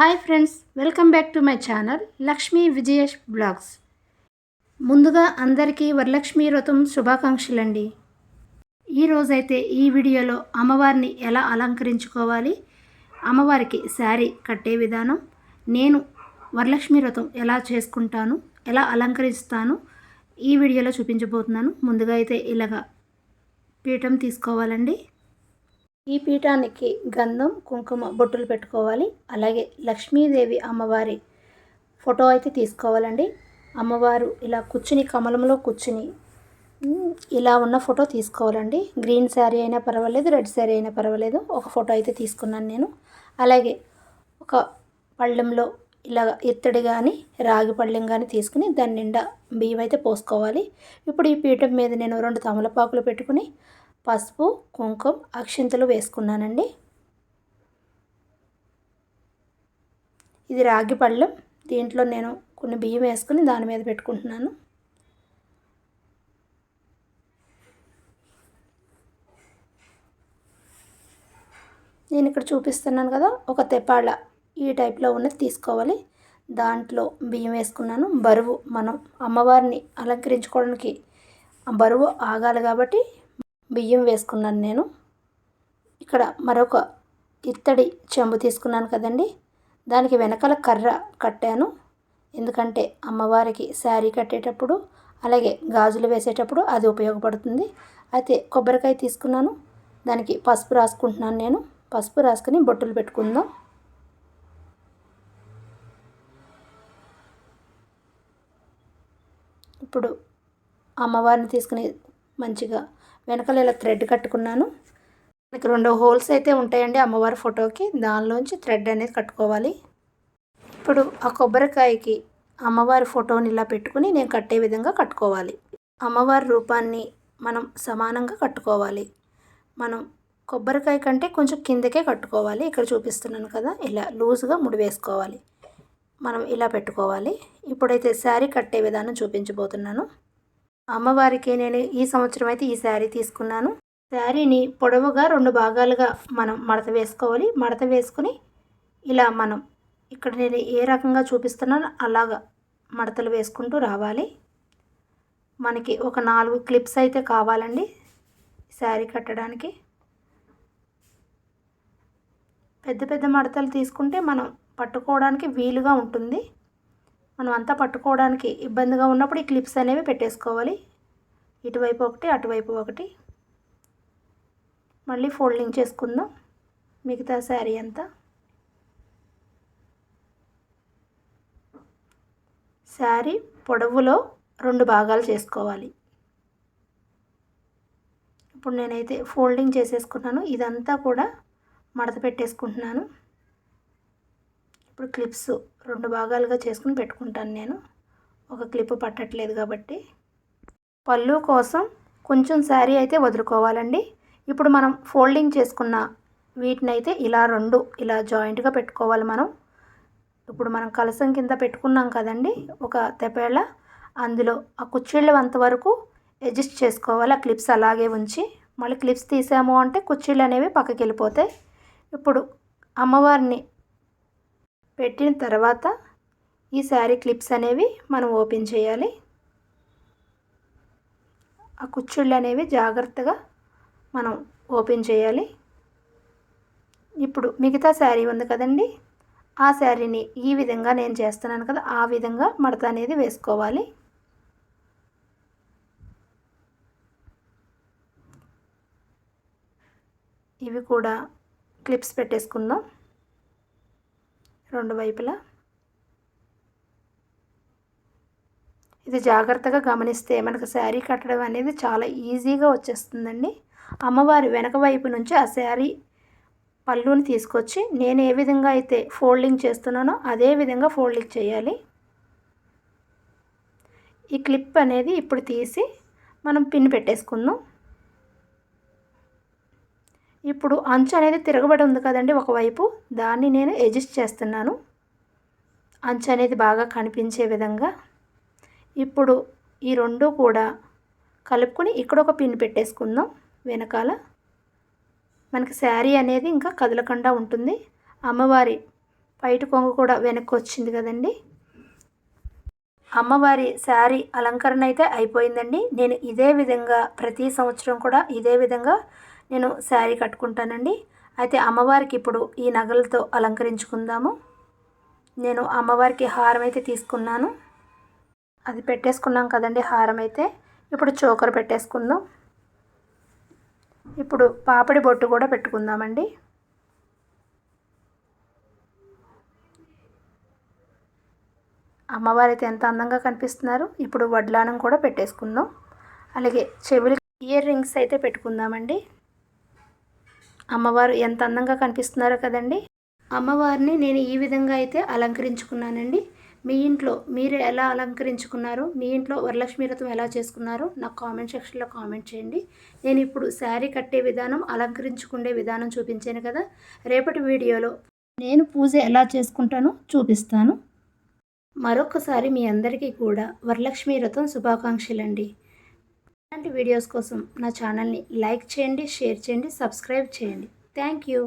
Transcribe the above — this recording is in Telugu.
Hi friends welcome back to my channel Lakshmi Vijayesh blogs. ముందుగా అందరికీ వరలక్ష్మి వ్రతం శుభాకాంక్షలండి. ఈరోజైతే ఈ వీడియోలో అమ్మవారిని ఎలా అలంకరించుకోవాలి అమ్మవారికి శారీ కట్టే విధానం నేను వరలక్ష్మి వ్రతం ఎలా చేసుకుంటాను ఎలా అలంకరిస్తాను ఈ వీడియోలో చూపించబోతున్నాను. ముందుగా అయితే ఇలాగా పీఠం తీసుకోవాలండి. ఈ పీఠానికి గంధం కుంకుమ బొట్టులు పెట్టుకోవాలి. అలాగే లక్ష్మీదేవి అమ్మవారి ఫోటో అయితే తీసుకోవాలండి. అమ్మవారు ఇలా కూర్చుని కమలంలో కూర్చుని ఇలా ఉన్న ఫోటో తీసుకోవాలండి. గ్రీన్ శారీ అయినా పర్వాలేదు రెడ్ శారీ అయినా పర్వాలేదు ఒక ఫోటో అయితే తీసుకున్నాను నేను. అలాగే ఒక పళ్ళెంలో ఇలా ఇత్తడి కానీ రాగి పళ్ళెం కానీ తీసుకుని దాని నిండా బియ్యం అయితే పోసుకోవాలి. ఇప్పుడు ఈ పీఠం మీద నేను రెండు తమలపాకులు పెట్టుకుని పసుపు కుంకుమ అక్షింతలు వేసుకున్నానండి. ఇది రాగి పళ్ళెం. దీంట్లో నేను కొన్ని బియ్యం వేసుకుని దాని మీద పెట్టుకుంటున్నాను. నేను ఇక్కడ చూపిస్తున్నాను కదా ఒక తెపాళ్ళ ఈ టైప్లో ఉన్నది తీసుకోవాలి. దాంట్లో బియ్యం వేసుకున్నాను. బరువు మనం అమ్మవారిని అలంకరించుకోవడానికి ఆ బరువు ఆగాలి కాబట్టి బియ్యం వేసుకున్నాను నేను. ఇక్కడ మరొక ఇత్తడి చెంబు తీసుకున్నాను కదండి. దానికి వెనకాల కర్ర కట్టాను. ఎందుకంటే అమ్మవారికి శారీ కట్టేటప్పుడు అలాగే గాజులు వేసేటప్పుడు అది ఉపయోగపడుతుంది. అయితే కొబ్బరికాయ తీసుకున్నాను. దానికి పసుపు రాసుకుంటున్నాను నేను. పసుపు రాసుకుని బొట్టులు పెట్టుకుందాం. ఇప్పుడు అమ్మవారిని తీసుకుని మంచిగా వెనకాల ఇలా థ్రెడ్ కట్టుకున్నాను. మనకి రెండు హోల్స్ అయితే ఉంటాయండి అమ్మవారి ఫోటోకి. దానిలోంచి థ్రెడ్ అనేది కట్టుకోవాలి. ఇప్పుడు ఆ కొబ్బరికాయకి అమ్మవారి ఫోటోని ఇలా పెట్టుకుని నేను కట్టే విధంగా కట్టుకోవాలి. అమ్మవారి రూపాన్ని మనం సమానంగా కట్టుకోవాలి. మనం కొబ్బరికాయ కంటే కొంచెం కిందకే కట్టుకోవాలి. ఇక్కడ చూపిస్తున్నాను కదా ఇలా లూజ్గా ముడి వేసుకోవాలి. మనం ఇలా పెట్టుకోవాలి. ఇప్పుడైతే శారీ కట్టే విధానం చూపించబోతున్నాను. అమ్మవారికి నేను ఈ సంవత్సరం అయితే ఈ శారీ తీసుకున్నాను. శారీని పొడవుగా రెండు భాగాలుగా మనం మడత వేసుకోవాలి. మడత వేసుకుని ఇలా మనం ఇక్కడ నేను ఏ రకంగా చూపిస్తున్నానో అలాగా మడతలు వేసుకుంటూ రావాలి. మనకి ఒక నాలుగు క్లిప్స్ అయితే కావాలండి శారీ కట్టడానికి. పెద్ద పెద్ద మడతలు తీసుకుంటే మనం పట్టుకోవడానికి వీలుగా ఉంటుంది. మనం అంతా పట్టుకోవడానికి ఇబ్బందిగా ఉన్నప్పుడు ఈ క్లిప్స్ అనేవి పెట్టేసుకోవాలి. ఇటువైపు ఒకటి అటువైపు ఒకటి. మళ్ళీ ఫోల్డింగ్ చేసుకుందాం. మిగతా శారీ అంతా. శారీ పొడవులో రెండు భాగాలు చేసుకోవాలి. ఇప్పుడు నేనైతే ఫోల్డింగ్ చేసేసుకున్నాను. ఇదంతా కూడా మడత పెట్టేసుకుంటున్నాను. ఇప్పుడు క్లిప్స్ రెండు భాగాలుగా చేసుకుని పెట్టుకుంటాను నేను. ఒక క్లిప్ పట్టట్లేదు కాబట్టి. పళ్ళు కోసం కొంచెం శారీ అయితే వదులుకోవాలండి. ఇప్పుడు మనం ఫోల్డింగ్ చేసుకున్న వీటిని అయితే ఇలా రెండు ఇలా జాయింట్గా పెట్టుకోవాలి మనం. ఇప్పుడు మనం కలసం కింద పెట్టుకున్నాం కదండి ఒక తెపేళ. అందులో ఆ కుర్చీళ్ళు అంతవరకు అడ్జస్ట్ చేసుకోవాలి ఆ క్లిప్స్ అలాగే ఉంచి. మళ్ళీ క్లిప్స్ తీసాము అంటే కుర్చీలు అనేవి పక్కకి వెళ్ళిపోతాయి ఇప్పుడు అమ్మవారిని పెట్టిన తర్వాత ఈ శారీ క్లిప్స్ అనేవి మనం ఓపెన్ చేయాలి. ఆ కుచ్చుళ్ళు అనేవి జాగ్రత్తగా మనం ఓపెన్ చేయాలి. ఇప్పుడు మిగతా శారీ ఉంది కదండి. ఆ శారీని ఈ విధంగా నేను చేస్తున్నాను కదా ఆ విధంగా మడత అనేది వేసుకోవాలి. ఇవి కూడా క్లిప్స్ పెట్టేసుకుందాం. రెండు వైపులా. ఇది జాగ్రత్తగా గమనిస్తే మనకు శారీ కట్టడం అనేది చాలా ఈజీగా వచ్చేస్తుందండి. అమ్మవారి వెనక వైపు నుంచి ఆ శారీ పళ్ళుని తీసుకొచ్చి నేను ఏ విధంగా అయితే ఫోల్డింగ్ చేస్తున్నానో అదే విధంగా ఫోల్డింగ్ చేయాలి. ఈ క్లిప్ అనేది ఇప్పుడు తీసి మనం పిన్ పెట్టేసుకుందాం. ఇప్పుడు అంచు అనేది తిరగబడి ఉంది కదండి ఒకవైపు దాన్ని నేను అడ్జస్ట్ చేస్తున్నాను. అంచు అనేది బాగా కనిపించే విధంగా. ఇప్పుడు ఈ రెండు కూడా కలుపుకొని ఇక్కడ ఒక పిన్ పెట్టేసుకుందాం వెనకాల. మనకి శారీ అనేది ఇంకా కదలకుండా ఉంటుంది. అమ్మవారి పైటి కొంగు కూడా వెనక్కి వచ్చింది కదండి. అమ్మవారి శారీ అలంకరణ అయితే అయిపోయిందండి. నేను ఇదే విధంగా ప్రతి సంవత్సరం కూడా ఇదే విధంగా నేను శారీ కట్టుకుంటానండి. అయితే అమ్మవారికి ఇప్పుడు ఈ నగలతో అలంకరించుకుందాము. నేను అమ్మవారికి హారం అయితే తీసుకున్నాను. అది పెట్టేసుకున్నాం కదండి హారం అయితే. ఇప్పుడు చోకర్ పెట్టేసుకుందాం. ఇప్పుడు పాపడి బొట్టు కూడా పెట్టుకుందామండి. అమ్మవారు అయితే ఎంత అందంగా కనిపిస్తున్నారు. ఇప్పుడు వడ్లానం కూడా పెట్టేసుకుందాం. అలాగే చెవులు ఇయర్ రింగ్స్ అయితే పెట్టుకుందామండి. అమ్మవారు ఎంత అందంగా కనిపిస్తున్నారో కదండి. అమ్మవారిని నేను ఈ విధంగా అయితే అలంకరించుకున్నానండి. మీ ఇంట్లో మీరు ఎలా అలంకరించుకున్నారు మీ ఇంట్లో వరలక్ష్మి వ్రతం ఎలా చేసుకున్నారో నాకు కామెంట్ సెక్షన్లో కామెంట్ చేయండి. నేను ఇప్పుడు శారీ కట్టే విధానం అలంకరించుకునే విధానం చూపించాను కదా. రేపటి వీడియోలో నేను పూజ ఎలా చేసుకుంటానో చూపిస్తాను. మరొకసారి మీ అందరికీ కూడా వరలక్ష్మి వ్రతం శుభాకాంక్షలండి. ఇలాంటి వీడియోస్ కోసం నా ఛానల్ని లైక్ చేయండి షేర్ చేయండి సబ్స్క్రైబ్ చేయండి. Thank you